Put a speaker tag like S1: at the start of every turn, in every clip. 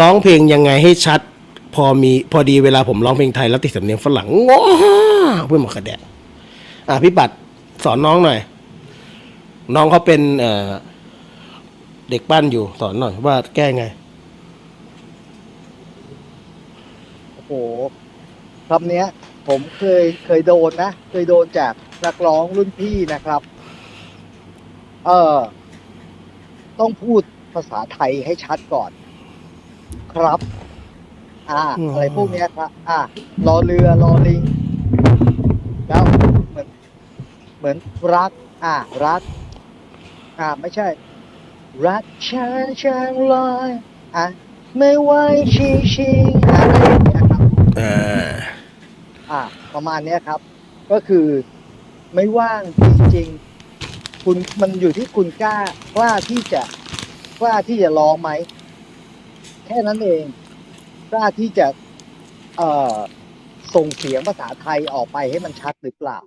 S1: ร้องเพลงยังไงให้ชัด พอมีพอดีเวลาผมร้องเพลงไทยแล้วติดสำเนียงฝรั่งง้อเพื่อนหมอกระแดะอะพี่ปัดสอนน้องหน่อย น้องเขาเป็นเอ่อเด็กปั้นอยู่สอนหน่อย ว่าแก้ไง
S2: โอ้โหคำเนี้ย ผมเคยเคยโดนนะ เคยโดนจากนักร้องรุ่นพี่นะครับ เออต้องพูดภาษาไทยให้ชัดก่อน ครับ อ่า
S1: อืม
S2: อะไรพวกเนี้ยครับ อ่ารอเรือรอลิง แล้วเหมือนเหมือนรัก อ่า รัก อ่า ไม่ใช่ รักฉันจังเลยอะไม่ไหวชิงชิงอะไรอย่างเงี้ยครับ
S1: อ่า
S2: อ่า ประมาณเนี้ยครับ ก็คือไม่ว่างจริงๆคุณมันอยู่ที่คุณกล้ากล้าที่จะกล้าที่จะร้องไหม แค่นั้นเองกล้าที่จะเอ่อส่งเสียงภาษาไทยออกไปให้มันชัดหรือเปล่า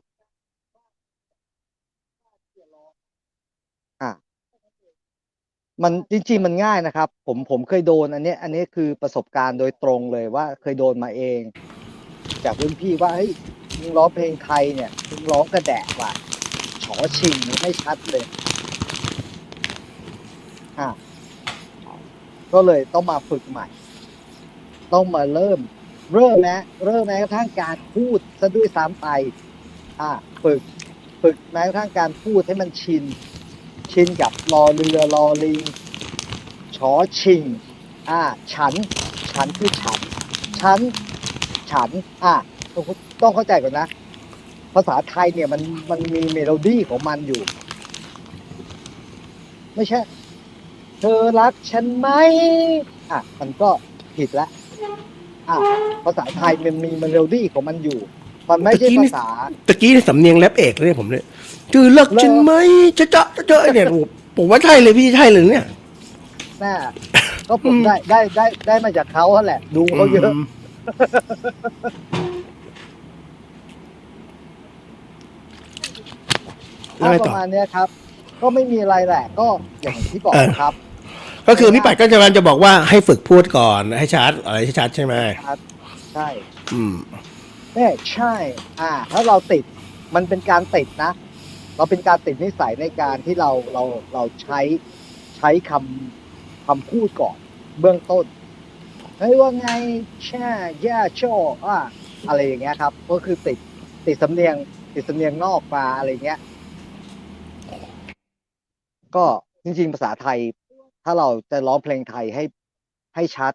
S2: อะมันจริงๆมันง่ายนะครับ ผมผมเคยโดนอันนี้อันนี้คือประสบการณ์โดยตรงเลยว่าเคยโดนมาเอง จากรุ่นพี่ว่าเฮ้ยมึงร้องเพลงไทยเนี่ยมึงร้องกระแดะว่ะฉอชิงไม่ชัดเลยอะ ก็เลยต้องมาฝึกใหม่ ต้องมาเริ่ม เริ่มแม้เริ่มแม้กระทั่งการพูดซะด้วยซ้ำไปอะฝึกฝึกแม้กระทั่งการพูดให้มันชิน ชินกับรอเรือรอลิงชอชิงอ่าฉัน ฉันคือฉัน ฉัน ฉัน อ่าต้องต้องเข้าใจก่อนนะ ภาษาไทยเนี่ยมันมันมีเมโลดี้ของมันอยู่ ไม่ใช่ ธอรักฉันไหมอะ มันก็ผิดละ อะ ภาษาไทยมันมีเมโลดี้ของมันอยู่ มันไม่ใช่
S1: ตะกี้นี่
S2: ภาษา
S1: ตะกี้นี่สำเนียงแรปเอกเลยเนี่ยผมเนี่ยคือเลิกฉันไหมจะจะจะจะเนี่ยผมผมว่าใช่เลยพี่ใช่เลยเนี่ย
S2: น่าก็ผมได้ได้ได้ได้มาจากเขาแหละ ดูเขาเยอะ
S1: มแล้วไง
S2: ป
S1: ต่อ
S2: ระมาณเนี้ยครับ ก็ไม่มีอะไรแหละ ก็อย่างที่บอก
S1: เออ
S2: ครับ
S1: ก็คือพี่ปัดก็จะจะบอกว่าให้ฝึกพูดก่อนให้ชัดอะไรให้ชัดใช่ไหม
S2: ใช่
S1: อืม
S2: เนี่ยใช่ อ่า ถ้าเราติดมันเป็นการติดนะ เราเป็นการติดนิสัยในการที่เราเราเราใช้ใช้คำคำพูดก่อน เบื้องต้นเฮ้ยว่าไงแช่แย่โชอะอะไรอย่างเงี้ยครับ ก็คือติดติดสำเนียง ติดสำเนียงนอกมาอะไรเงี้ย ก็จริงๆภาษาไทย ถ้าเราจะร้องเพลงไทยให้ให้ชัด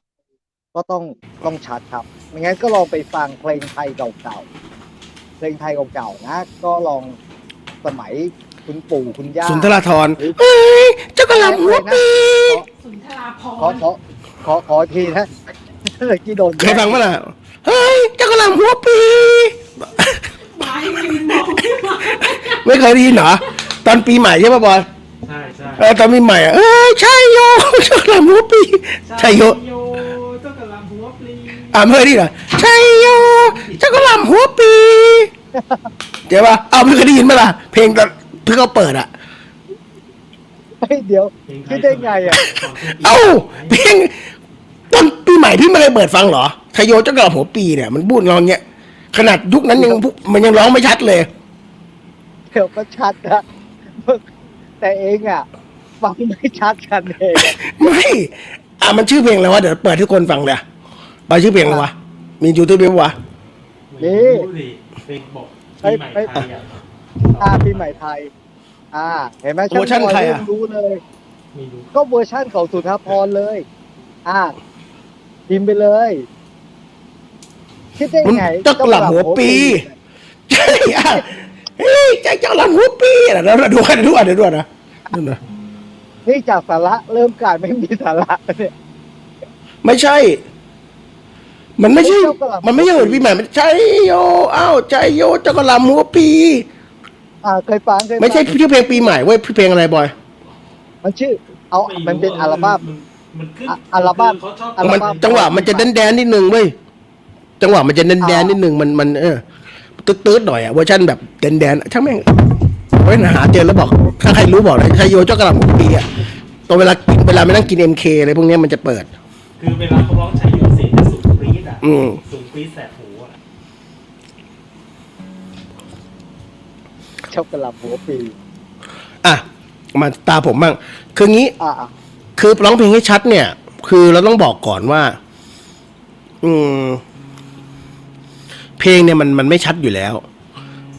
S2: ก็ต้องต้องชัดครับไม่งั้นก็ลองไปฟังเพลงไทยเก่าๆเพลงไทยเก่าๆนะ ก็ลองสมัยคุณปู่คุณย่า
S1: สุนทรธรเฮ้ยเจ้ากระหลำหัวปี
S3: สุนทราพ
S2: ขอ
S3: ร
S2: ขอขอขอทีนะเมื่อกี้โดน
S1: เคยฟังมั้ยล่ะเฮ้ยเจ้ากระหลำหัวปี
S3: ไม้ยืนมองขึ้นมา
S1: ไม่เคยได้ยินเหรอตอนปีใหม่ใช่ป่ะบอย
S4: ใช่ใช่
S1: เออตอนปีใหม่อะเอ้ยใช่โยเจ้ากระหลำหัวปีใช่โย
S4: โยเจ้ากระลำหัวปลี
S1: อ่าไม่เคยได้ยินเหรอใช่โยเจ้ากระหลำหัวปีเดี๋ยวป่ะเอาไม่เคยได้ยินมั้ยล่ะ เพลงตอนเพิ่งเขาเปิดอะ
S2: เฮ้ยเดี๋ยวคิดได้ไงอะ
S1: เอ้าเพลงตอนปีใหม่พี่ไม่เคยเปิดฟังเหรอชายโยเจ้ากระหลำหัวปีเนี่ยมันพูดงองเงี้ยขนาดยุคนั้นยังพูมันยังร้องไม่ชัดเลย
S2: เดี๋ยวก็ชัดนะ แต่เองอะฟังไม่ชัดกันเอง
S1: ไม่อะมันชื่อเพลงอะไรวะเดี๋ยวเปิดให้คนฟังเลยไปชื่อเพลงอะไรวะมียูทูบไหมวะ
S2: นี่
S4: รู้ดิเป็นบอกปีใหม่ไทยอะ
S2: อ่าปีใหม่ไทย อ่า เห็นไหม
S1: เวอร์ชันใครอะ
S2: เมรู้เลย
S4: มีดู
S2: ก็เวอร์ชั่นของสุนทรภรณ์เลย อ่าพิมพ์ไปเลยคิดได้
S1: มัน
S2: ไง
S1: เจ้ากระหล่ำหัวปีใช่ อะเฮ้ยเจ้าเจ้ากระหล่ำหัวปีอะแล้วดูกันดูอะเดี๋ยวดูอะนะดูนะ
S2: นี่จากสาระเริ่มกลายไม่มีสาระเนี่ย
S1: ไม่ใช่ มันไม่ใช่
S2: เจ้ากระหล่ำ
S1: มันไม่ใช่เหมือนปีใหม่มันใช่โยอ้าวใจโยเจ้ากระหล่ำหัวปี
S2: อ่าเคยฟังเคยฟัง
S1: ไม่ใช่ชื่อเพลงปีใหม่เว้ยเพลงอะไรบอย
S2: มันชื่อ เอามันเป็นอัลบั้ม
S4: มันขึ้น
S2: อะอัลบั้ม
S4: เขาชอบ
S2: อัล
S1: มัน
S2: บั้ม
S1: จังหวะมันจะแดนแดนๆนิดนึงเว้ยจังหวะมันจะแดนแดนๆนิดนึงมันมันเออ ตืดๆหน่อยอะเวอร์ชันแบบแดนแดนๆช่างแม่งไว้หาเจอแล้วบอกถ้าใครรู้บอกเลยใครโยเจ้ากระหล่ำหัวปีอะตอนเวลากินเวลาไปนั่งกินเอ็มเคอะไรพวกเนี้ยมันจะเปิด
S4: คือเวลาเขาร้องชายโยเสียงจะสูงปรี๊ดอะ
S1: อืม
S4: สูงปรี๊ดแสบหูอะ
S2: ชอบกระลำหัวปี
S1: อะมาตาผมบ้างคืองี้
S2: อ่าอ่า
S1: คือร้องเพลงให้ชัดเนี่ย คือเราต้องบอกก่อนว่า อืม เพลงเนี่ยมันมันไม่ชัดอยู่แล้ว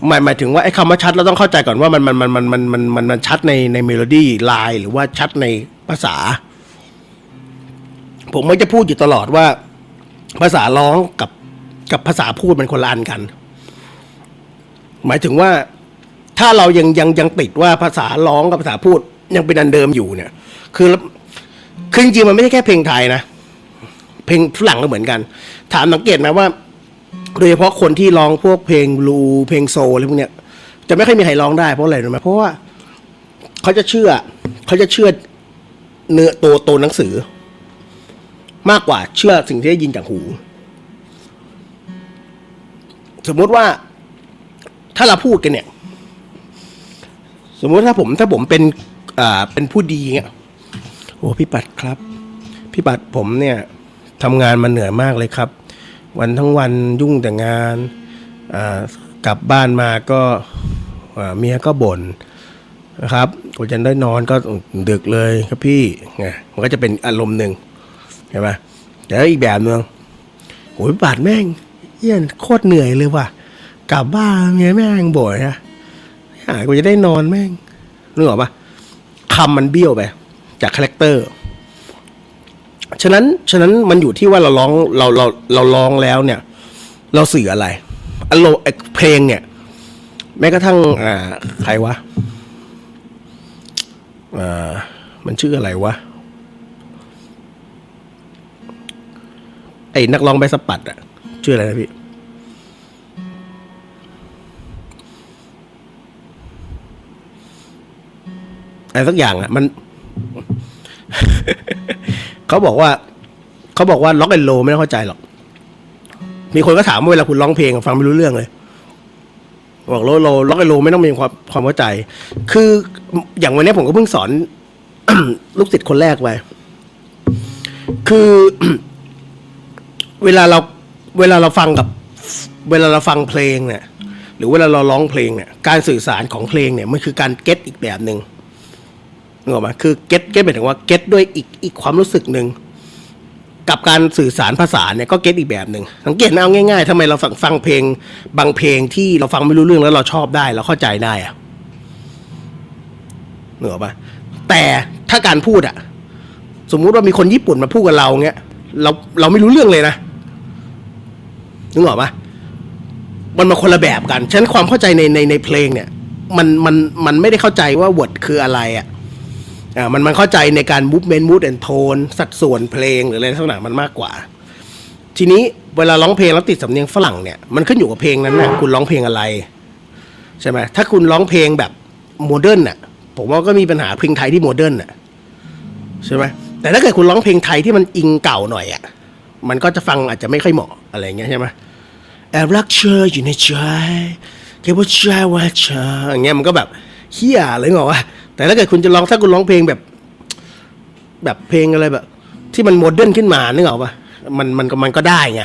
S1: หมายหมายถึงว่าไอ้คำว่าชัดเราต้องเข้าใจก่อนว่ามันมันมันมันมันมันมันมันชัดในในเมโลดี้ลายหรือว่าชัดในภาษา ผมมักจะพูดอยู่ตลอดว่า ภาษาร้องกับกับภาษาพูดมันคนละอันกัน หมายถึงว่าถ้าเรายังยังยังติดว่าภาษาร้องกับภาษาพูดยังเป็นอันเดิมอยู่เนี่ย คือคือจริงๆมันไม่ใช่แค่เพลงไทยนะเพลงฝรั่งก็เหมือนกัน ถามสังเกตไหมว่า โดยเฉพาะคนที่ร้องพวกเพลงบลูเพลงโซลอะไรพวกเนี้ยจะไม่ค่อยมีใครร้องได้เพราะอะไรรู้ไหมเพราะว่าเขาจะเชื่อเขาจะเชื่อเนื้อตัวตัวหนังสือ มากกว่าเชื่อสิ่งที่ได้ยินจากหู สมมติว่าถ้าเราพูดกันเนี่ย สมมติถ้าผมถ้าผมเป็นอ่าเป็นผู้ดีเงี้ยโอ้พี่ปัดครับ พี่ปัดผมเนี่ยทำงานมาเหนื่อยมากเลยครับ วันทั้งวันยุ่งแต่งานกลับบ้านมาก็เมียก็บ่นนะครับกว่าจะได้นอนก็ดึกเลยครับพี่ไงมันก็จะเป็นอารมณ์หนึ่งใช่ไหมแต่อีกแบบหนึงโอ้ยพี่ปัดแม่งเยี่ยนโคตรเหนื่อยเลยว่ะ กลับบ้านเมียแม่งบ่นอะหายกูจะได้นอนแม่งนึกออกปะคำมันเบี้ยวไป จากคาแรคเตอร์ ฉะนั้นฉะนั้นมันอยู่ที่ว่าเราร้องเราเราเราร้องแล้วเนี่ย เราสื่ออะไรอารมณ์เพลงเนี่ย แม้กระทั่ง อ่า ใครวะอ่ามันชื่ออะไรวะไอ้นักร้องใบสปัดอะชื่ออะไรนะพี่อะไรสักอย่างอะมัน เขาบอกว่า เขาบอกว่าล็อกแอนโลไม่ต้องเข้าใจหรอก มีคนก็ถามว่าเวลาคุณร้องเพลงฟังไม่รู้เรื่องเลยบอกโลโลล็อกแอนโลไม่ต้องมีความความเข้าใจ คืออย่างวันนี้ผมก็เพิ่งสอน ลูกศิษย์คนแรกไปคือ เวลาเราเวลาเราฟังกับ เวลาเราฟังเพลงเนี่ย หรือเวลาเราร้องเพลงเนี่ย การสื่อสารของเพลงเนี่ยมันคือการเก็ตอีกแบบหนึ่ง นึกออกไหมคือเก็ตเก็ตหมายถึงว่าเก็ตด้วยอีกอีกความรู้สึกหนึ่งกับการสื่อสารภาษาเนี่ยก็เก็ตอีกแบบหนึ่งสังเกตนะเอาง่ายๆทำไมเราฟังฟังเพลง บางเพลงที่เราฟังไม่รู้เรื่องแล้วเราชอบได้เราเข้าใจได้อะนึกออปะแต่ถ้าการพูดอะสมมุติว่ามีคนญี่ปุ่นมาพูดกับเราเงี้ยเราเราไม่รู้เรื่องเลยนะนึกออกปะมันมาคนละแบบกันฉะนั้นความเข้าใจในในในเพลงเนี่ย มันมันมันไม่ได้เข้าใจว่า word คืออะไรอะ อ่ามันมันเข้าใจในการ movement mood and tone สัดส่วนเพลงหรืออะไรลักษณะมันมากกว่า ทีนี้เวลาร้องเพลงแล้วติดสำเนียงฝรั่งเนี่ยมันขึ้นอยู่กับเพลงนั้นนะคุณร้องเพลงอะไรใช่ไหมถ้าคุณร้องเพลงแบบโมเดิร์นน่ะ ผมว่าก็มีปัญหาเพลงไทยที่โมเดิร์นน่ะใช่ไหมแต่ถ้าเกิดคุณร้องเพลงไทยที่มันอิงเก่าหน่อยอะมันก็จะฟังอาจจะไม่ค่อยเหมาะอะไรเงี้ยใช่ไหมแอบรักเธออยู่ในใจแค่ว่าใจว่าเธออย่างเงี้ยมันก็แบบเฮียอะไรเงาว่า แต่ถ้าเกิดคุณจะร้องถ้าคุณร้องเพลงแบบ แบบเพลงอะไรแบบ ที่มันโมเดิร์นขึ้นมานึกออกปะมันมันก็มันก็ได้ไง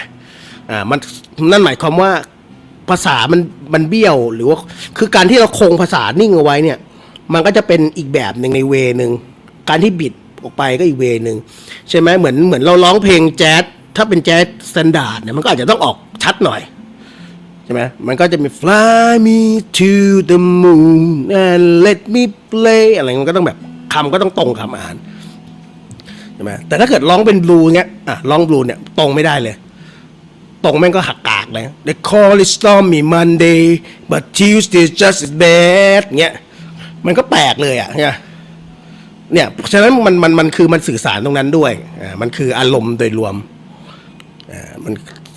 S1: อ่ามันนั่นหมายความว่าภาษามันมันเบี้ยวหรือว่าคือการที่เราคงภาษานิ่งเอาไว้เนี่ย มันก็จะเป็นอีกแบบหนึ่งในเวหนึ่งการที่บิดออกไปก็อีกเวหนึ่งใช่ไหมเหมือนเหมือนเราร้องเพลงแจ๊สถ้าเป็นแจ๊สสแตนดาร์ดเนี่ยมันก็อาจจะต้องออกชัดหน่อย ใช่ไหมมันก็จะมี fly me to the moon and let me play อะไรมันก็ต้องแบบคำก็ต้องตรงคำอ่านใช่ไหมแต่ถ้าเกิดร้องเป็นบลูเงี้ยอะร้องบลูเนี่ยตรงไม่ได้เลย ตรงแม่งก็หักกากเลย The call it stormy Monday but Tuesday just as bad เงี้ยมันก็แปลกเลยอะเนี่ยเนี่ยฉะนั้นมันมันมันคือมันสื่อสารตรงนั้นด้วยอ่ามันคืออารมณ์โดยรวมอ่ามัน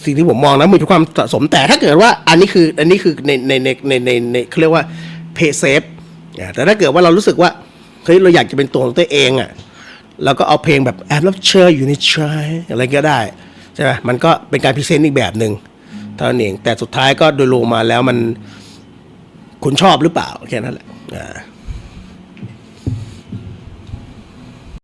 S1: สิ่งที่ผมมองนะมันมีความสะสมแต่ถ้าเกิดว่าอันนี้คืออันนี้คือในในในในในในเขาเรียกว่าเพย์เซฟแต่ถ้าเกิดว่าเรารู้สึกว่าเฮ้ยเราอยากจะเป็นตัวของตัวเองอะเราก็เอาเพลงแบบแอบรับเชิญอยู่ในใจอะไรก็ได้ใช่ไหมมันก็เป็นการพรีเซนต์อีกแบบหนึ่งเท่านั้นเองแต่สุดท้ายก็โดยรวมมาแล้วมันคุณชอบหรือเปล่าแค่นั้นแหละอ่า